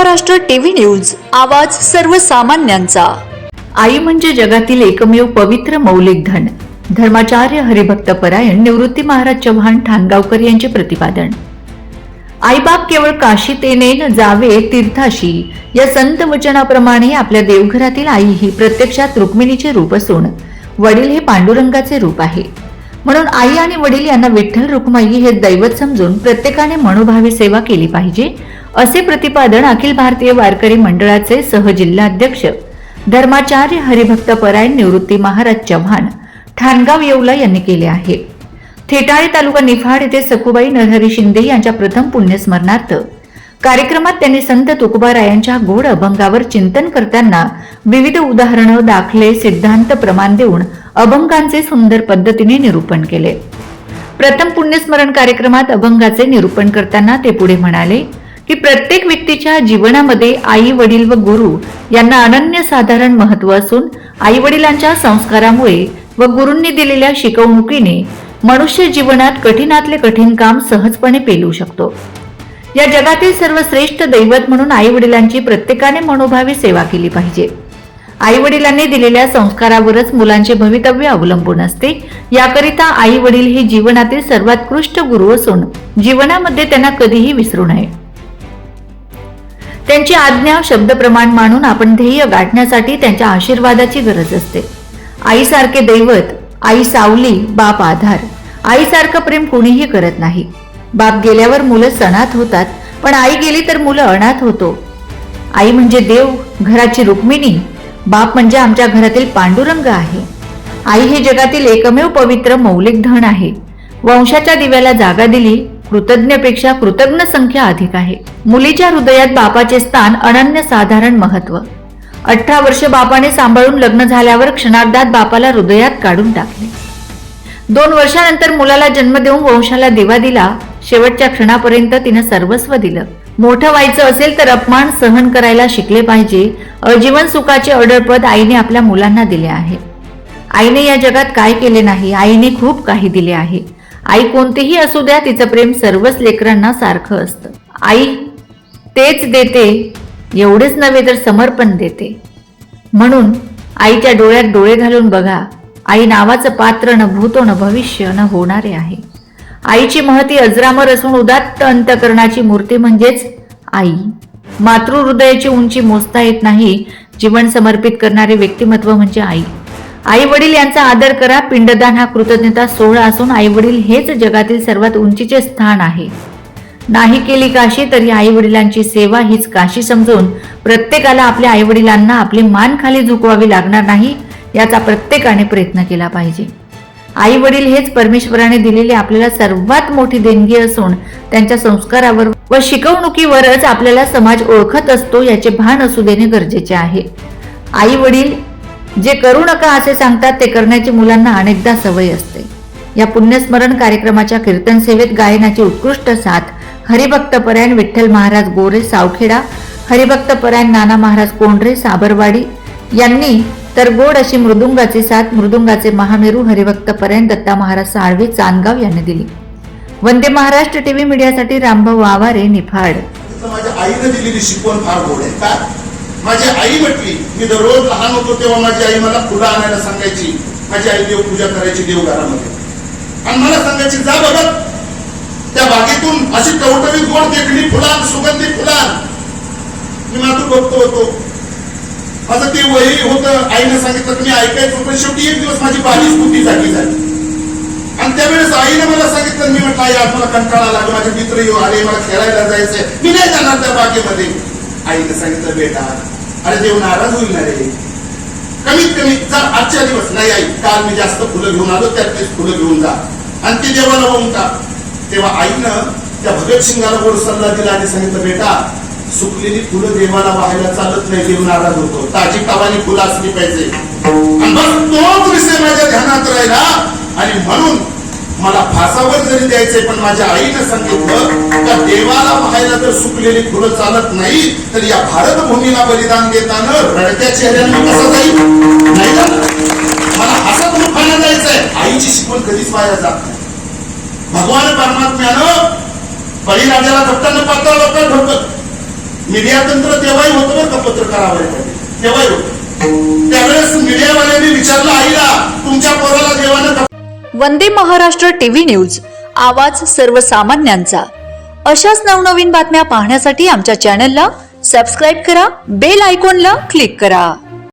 Maharashtra TV news आवाज सर्वसामान्यांचा. आई म्हणजे जगातील एकमेव पवित्र मौलिक धन. धर्माचार्य हरिभक्त परायण निवृत्ती महाराज चव्हाण ठाणगावकर यांचे प्रतिपादन. आईबाप केवळ काशी तेने जावे तीर्थाशी या संत वचनाप्रमाणे आपल्या देवघरातील आई ही प्रत्यक्षात रुक्मिणीचे रूप असून वडील हे पांडुरंगाचे रूप आहे. म्हणून आई आणि वडील यांना विठ्ठल रुक्माई हे दैवत समजून प्रत्येकाने मनोभावी सेवा केली पाहिजे असे प्रतिपादन अखिल भारतीय वारकरी मंडळाचे सहजिल्हाध्यक्ष धर्माचार्य हरिभक्त परायण निवृत्ती महाराज चव्हाण ठाणगाव येवला यांनी केले आहे. थेटाळे तालुका निफाड येथे सखुबाई नरहरी शिंदे यांच्या प्रथम पुण्यस्मरणार्थ कार्यक्रमात त्यांनी संत तुकोबारायांच्या गोड अभंगावर चिंतन करताना विविध उदाहरणं दाखले सिद्धांत प्रमाण देऊन अभंगांचे सुंदर पद्धतीने निरूपण केले. प्रथम पुण्यस्मरण कार्यक्रमात अभंगाचे निरूपण करताना ते पुढे म्हणाले की प्रत्येक व्यक्तीच्या जीवनामध्ये आई वडील व गुरु यांना अनन्यसाधारण महत्त्व असून आई वडिलांच्या संस्कारामुळे व गुरूंनी दिलेल्या शिकवणुकीने मनुष्य जीवनात कठीणातले कठीण काम सहजपणे पेलू शकतो. या जगातील सर्वश्रेष्ठ दैवत म्हणून आई वडिलांची प्रत्येकाने मनोभावी सेवा केली पाहिजे. आई वडिलांनी दिलेल्या संस्कारावरच मुलांचे भवितव्य अवलंबून असते. याकरिता आई वडील हे जीवनातील सर्वोत्कृष्ट गुरु असून जीवनामध्ये त्यांना कधीही विसरू नये. त्यांची आज्ञा शब्दप्रमाण मानून आपण ध्येय गाठण्यासाठी त्यांच्या आशीर्वादाची गरज असते. आईसारखे दैवत आई सावली बाप आधार. आईसारखं प्रेम कुणीही करत नाही. बाप गेल्यावर मुलं सणात होतात पण आई गेली तर मुलं अनाथ होतो. आई म्हणजे देव घराची रुक्मिणी. बाप म्हणजे आमच्या घरातील पांडुरंग आहे. आई हे जगातील एकमेव पवित्र मौलिक धन आहे. वंशाच्या दिव्याला जागा दिली कृतज्ञपेक्षा कृतज्ञ संख्या अधिक आहे. मुलीच्या हृदयात बापाचे स्थान अनन्य साधारण महत्त्व. अठरा वर्ष बापाने सांभाळून लग्न झाल्यावर क्षणार्धात बापाला हृदयात काढून टाकले. दोन वर्षानंतर मुलाला जन्म देऊन वंशाला दिवा दिला. शेवटच्या क्षणापर्यंत तिनं सर्वस्व दिलं. मोठं व्हायचं असेल तर अपमान सहन करायला शिकले पाहिजे. अजीवन सुखाचे अडळपद आईने आपल्या मुलांना दिले आहे. आईने या जगात काय केले नाही आईने खूप काही दिले आहे. आई कोणतीही असू द्या तिचं प्रेम सर्वच लेकरांना सारखं असतं. आई तेच देते एवढेच नव्हे तर समर्पण देते. म्हणून आईच्या डोळ्यात डोळे घालून बघा आई नावाचं पात्र न भूतो न भविष्य न होणारे आहे. आईची महती अजरामर असून उदात्त अंतकरणाची मूर्ती म्हणजेच आई. मातृहृदयाची उंची मोजता येत नाही जीवन समर्पित करणारे व्यक्तिमत्व म्हणजे आई. आई वडील यांचा आदर करा पिंडदान हा कृतज्ञता सोहळा असून आई वडील हेच जगातील सर्वात उंचीचे स्थान आहे. नाही केली काशी तरी आई वडिलांची सेवा हीच काशी समजून प्रत्येकाला आपल्या आई वडिलांना आपली मान खाली झुकवावी लागणार नाही याचा प्रत्येकाने प्रयत्न केला पाहिजे. आई वडील हेच परमेश्वराने दिलेली आपल्याला सर्वात मोठी देणगी असून त्यांच्या संस्कारावर व शिकवणुकीवरच आपल्याला समाज ओळखत असतो याचे भान असू देणे गरजेचे आहे. आई वडील जे करू नका असे सांगतात ते करण्याची मुलांना अनेकदा सवय असते. या पुण्यस्मरण कार्यक्रमाच्या कीर्तन सेवेत गायनाची उत्कृष्ट साथ हरिभक्तपरायण विठ्ठल महाराज गोरे सावखेडा हरिभक्तपरायण नाना महाराज कोंढरे साबरवाडी यांनी तर गोड अशी मृदुंगाची साथ मृदुंगाचे महामेरू हरिभक्तपरायण दत्ता महाराज साळवे चांदगाव यांनी दिली. वंदे महाराष्ट्र टीव्ही मीडियासाठी रामभाऊ आवारे निफाड. माझ्या आईने दिलेली शिकवण फार गोड आहे. का? माझी आई म्हटली मी दररोज लहान होतो तेव्हा माझी आई मला फुलं आणायला सांगायची. माझी आई देव पूजा करायची देवघरामध्ये. आणि मला सांगायची जा बघत त्या बागेतून अशी टवटवीत गोड देखणी फुलान सुगंधी फुलान मी मात्र बघतो होतो. माझं ते वही होतं आईने सांगितलं तर मी ऐकायचो पण शेवटी एक दिवस माझी बाली स्फूर्ती जागी झाली. आणि त्यावेळेस आईने मला सांगितलं मी म्हटलं आई आज मला कंटाळा लागला माझे मित्र येऊ आले मला खेळायला जायचंय. मी नाही जाणार त्या बागेमध्ये. आईने सांगितलं बेटा अरे देव नाराज होईल ना रे. कमीत कमी जा आजच्या दिवस. नाही आई काल मी जास्त फुलं घेऊन आलो त्यात तेच फुलं घेऊन जा. आणि ते देवाला वाहून टाक. तेव्हा आईनं त्या भगतसिंगाला गोड सल्ला दिला आणि सांगितलं बेटा सुकलेली फुलं देवाला वाहायला चालत नाही देव नाराज होतो. ताजी कावानी फुलं असली पाहिजे. आणि बस तोच विषय माझ्या ध्यानात राहिला. आणि म्हणून मला फासावर जरी द्यायचंय पण माझ्या आईनं सांगितलं का देवाला व्हायला जर सुकलेली फुलं चालत नाही तर या भारत भूमीला बलिदान देताना रडत्या चेहऱ्यानं कसं कसा जाईल नाही जाणार. मला हसत मुखाने जायचंय. आईची शिकवण कधीच वाया जात नाही. भगवान परमात्म्यानं बळीराजाला धपताना पातळ लोकांना ठोकत मीडिया तंत्र तेव्हाही होतं बरं का पत्रकारावर तेव्हाही होतं. त्यावेळेस मीडियावाल्यांनी विचारलं आईला तुमच्या पोराला देवानं वंदे महाराष्ट्र टीव्ही न्यूज आवाज सर्वसामान्यांचा. अशाच नवनवीन बातम्या पाहण्यासाठी आमच्या चॅनलला सबस्क्राईब करा बेल आयकॉनला क्लिक करा.